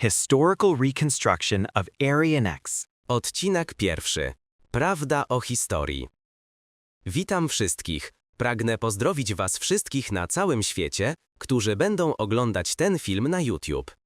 Historical Reconstruction of Aryan X. Odcinek pierwszy. Prawda o historii. Witam wszystkich. Pragnę pozdrowić Was wszystkich na całym świecie, którzy będą oglądać ten film na YouTube.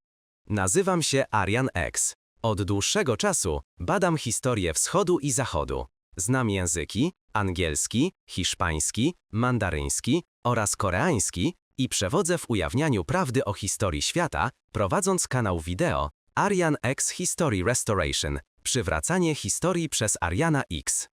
Nazywam się Arian X. Od dłuższego czasu badam historię wschodu i zachodu. Znam języki angielski, hiszpański, mandaryński oraz koreański i przewodzę w ujawnianiu prawdy o historii świata, prowadząc kanał wideo Arian X History Restoration Przywracanie historii przez Ariana X.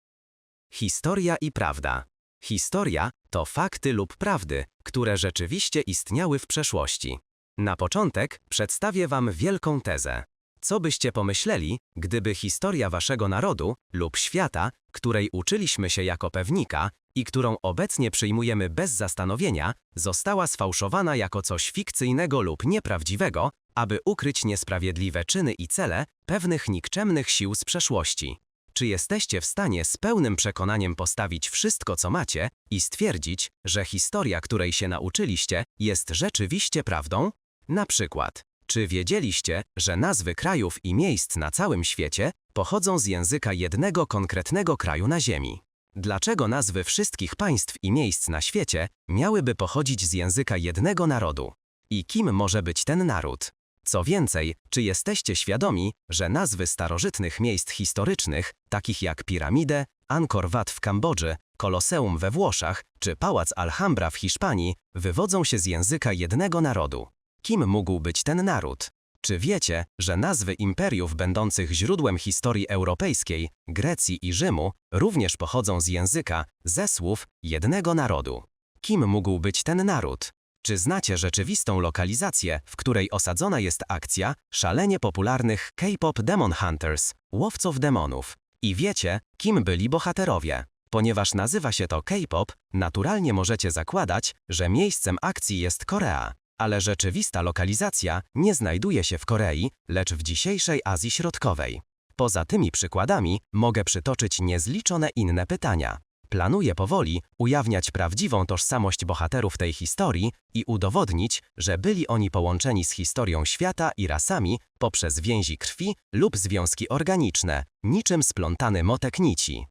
Historia i prawda. Historia to fakty lub prawdy, które rzeczywiście istniały w przeszłości. Na początek przedstawię Wam wielką tezę. Co byście pomyśleli, gdyby historia Waszego narodu lub świata, której uczyliśmy się jako pewnika i którą obecnie przyjmujemy bez zastanowienia, została sfałszowana jako coś fikcyjnego lub nieprawdziwego, aby ukryć niesprawiedliwe czyny i cele pewnych nikczemnych sił z przeszłości? Czy jesteście w stanie z pełnym przekonaniem postawić wszystko, co macie i stwierdzić, że historia, której się nauczyliście, jest rzeczywiście prawdą? Na przykład, czy wiedzieliście, że nazwy krajów i miejsc na całym świecie pochodzą z języka jednego konkretnego kraju na Ziemi? Dlaczego nazwy wszystkich państw i miejsc na świecie miałyby pochodzić z języka jednego narodu? I kim może być ten naród? Co więcej, czy jesteście świadomi, że nazwy starożytnych miejsc historycznych, takich jak piramidę, Angkor Wat w Kambodży, Koloseum we Włoszech czy Pałac Alhambra w Hiszpanii, wywodzą się z języka jednego narodu? Kim mógł być ten naród? Czy wiecie, że nazwy imperiów będących źródłem historii europejskiej, Grecji i Rzymu również pochodzą z języka, ze słów jednego narodu? Kim mógł być ten naród? Czy znacie rzeczywistą lokalizację, w której osadzona jest akcja szalenie popularnych K-pop Demon Hunters, łowców demonów? I wiecie, kim byli bohaterowie? Ponieważ nazywa się to K-pop, naturalnie możecie zakładać, że miejscem akcji jest Korea. Ale rzeczywista lokalizacja nie znajduje się w Korei, lecz w dzisiejszej Azji Środkowej. Poza tymi przykładami mogę przytoczyć niezliczone inne pytania. Planuję powoli ujawniać prawdziwą tożsamość bohaterów tej historii i udowodnić, że byli oni połączeni z historią świata i rasami poprzez więzi krwi lub związki organiczne, niczym splątany motek nici.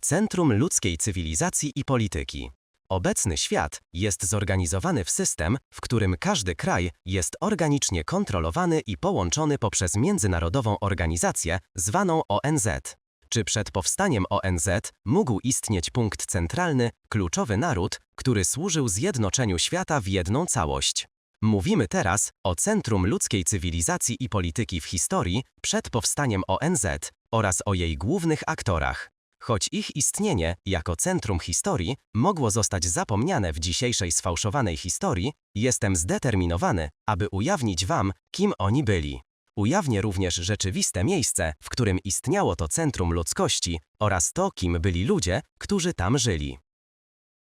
Centrum ludzkiej cywilizacji i polityki. Obecny świat jest zorganizowany w system, w którym każdy kraj jest organicznie kontrolowany i połączony poprzez międzynarodową organizację zwaną ONZ. Czy przed powstaniem ONZ mógł istnieć punkt centralny, kluczowy naród, który służył zjednoczeniu świata w jedną całość? Mówimy teraz o Centrum Ludzkiej Cywilizacji i Polityki w historii przed powstaniem ONZ oraz o jej głównych aktorach. Choć ich istnienie jako centrum historii mogło zostać zapomniane w dzisiejszej sfałszowanej historii, jestem zdeterminowany, aby ujawnić Wam, kim oni byli. Ujawnię również rzeczywiste miejsce, w którym istniało to centrum ludzkości oraz to, kim byli ludzie, którzy tam żyli.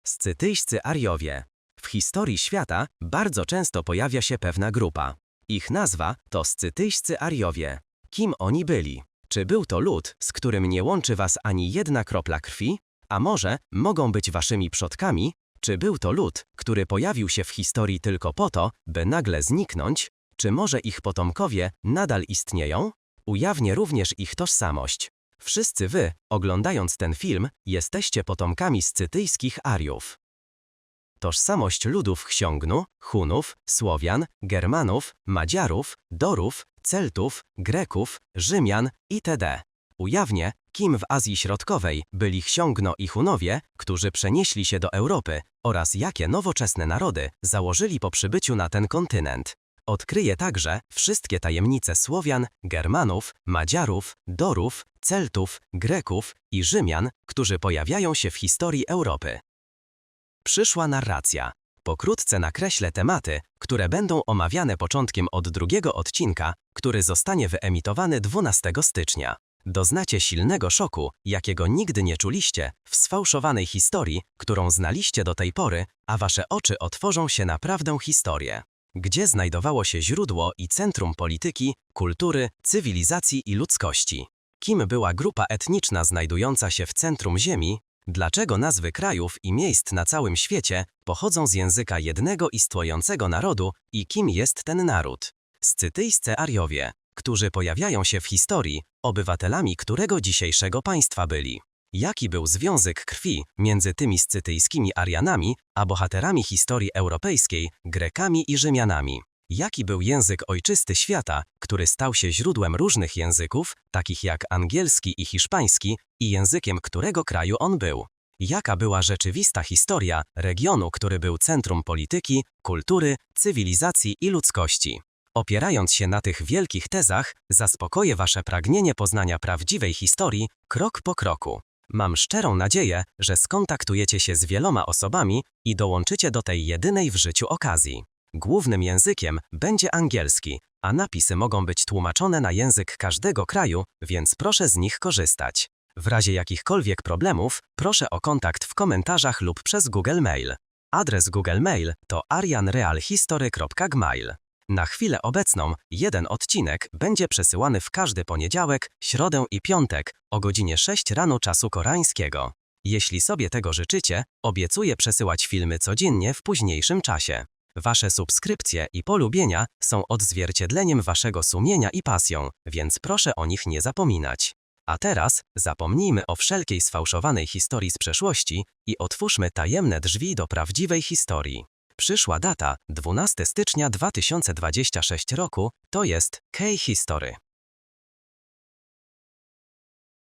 Scytyjscy Ariowie. W historii świata bardzo często pojawia się pewna grupa. Ich nazwa to Scytyjscy Ariowie. Kim oni byli? Czy był to lud, z którym nie łączy was ani jedna kropla krwi? A może mogą być waszymi przodkami? Czy był to lud, który pojawił się w historii tylko po to, by nagle zniknąć? Czy może ich potomkowie nadal istnieją? Ujawnię również ich tożsamość. Wszyscy wy, oglądając ten film, jesteście potomkami scytyjskich Ariów. Tożsamość ludów Ksiągnu, Hunów, Słowian, Germanów, Madziarów, Dorów, Celtów, Greków, Rzymian itd. Ujawnię, kim w Azji Środkowej byli Ksiągno i Hunowie, którzy przenieśli się do Europy oraz jakie nowoczesne narody założyli po przybyciu na ten kontynent. Odkryję także wszystkie tajemnice Słowian, Germanów, Madziarów, Dorów, Celtów, Greków i Rzymian, którzy pojawiają się w historii Europy. Przyszła narracja. Pokrótce nakreślę tematy, które będą omawiane początkiem od drugiego odcinka, który zostanie wyemitowany 12 stycznia. Doznacie silnego szoku, jakiego nigdy nie czuliście, w sfałszowanej historii, którą znaliście do tej pory, a wasze oczy otworzą się na prawdę historię. gdzie znajdowało się źródło i centrum polityki, kultury, cywilizacji i ludzkości. Kim była grupa etniczna znajdująca się w centrum Ziemi? Dlaczego nazwy krajów i miejsc na całym świecie pochodzą z języka jednego istniejącego narodu i kim jest ten naród? Scytyjscy Ariowie, którzy pojawiają się w historii, obywatelami którego dzisiejszego państwa byli. Jaki był związek krwi między tymi scytyjskimi Arianami a bohaterami historii europejskiej, Grekami i Rzymianami? Jaki był język ojczysty świata, który stał się źródłem różnych języków, takich jak angielski i hiszpański, i językiem którego kraju on był? Jaka była rzeczywista historia regionu, który był centrum polityki, kultury, cywilizacji i ludzkości? Opierając się na tych wielkich tezach, zaspokoję Wasze pragnienie poznania prawdziwej historii krok po kroku. Mam szczerą nadzieję, że skontaktujecie się z wieloma osobami i dołączycie do tej jedynej w życiu okazji. Głównym językiem będzie angielski, a napisy mogą być tłumaczone na język każdego kraju, więc proszę z nich korzystać. W razie jakichkolwiek problemów, proszę o kontakt w komentarzach lub przez Google Mail. Adres Google Mail to arianrealhistory.gmail. Na chwilę obecną jeden odcinek będzie przesyłany w każdy poniedziałek, środę i piątek o godzinie 6 rano czasu koreańskiego. Jeśli sobie tego życzycie, obiecuję przesyłać filmy codziennie w późniejszym czasie. Wasze subskrypcje i polubienia są odzwierciedleniem waszego sumienia i pasją, więc proszę o nich nie zapominać. A teraz zapomnijmy o wszelkiej sfałszowanej historii z przeszłości i otwórzmy tajemne drzwi do prawdziwej historii. Przyszła data 12 stycznia 2026 roku to jest K-History.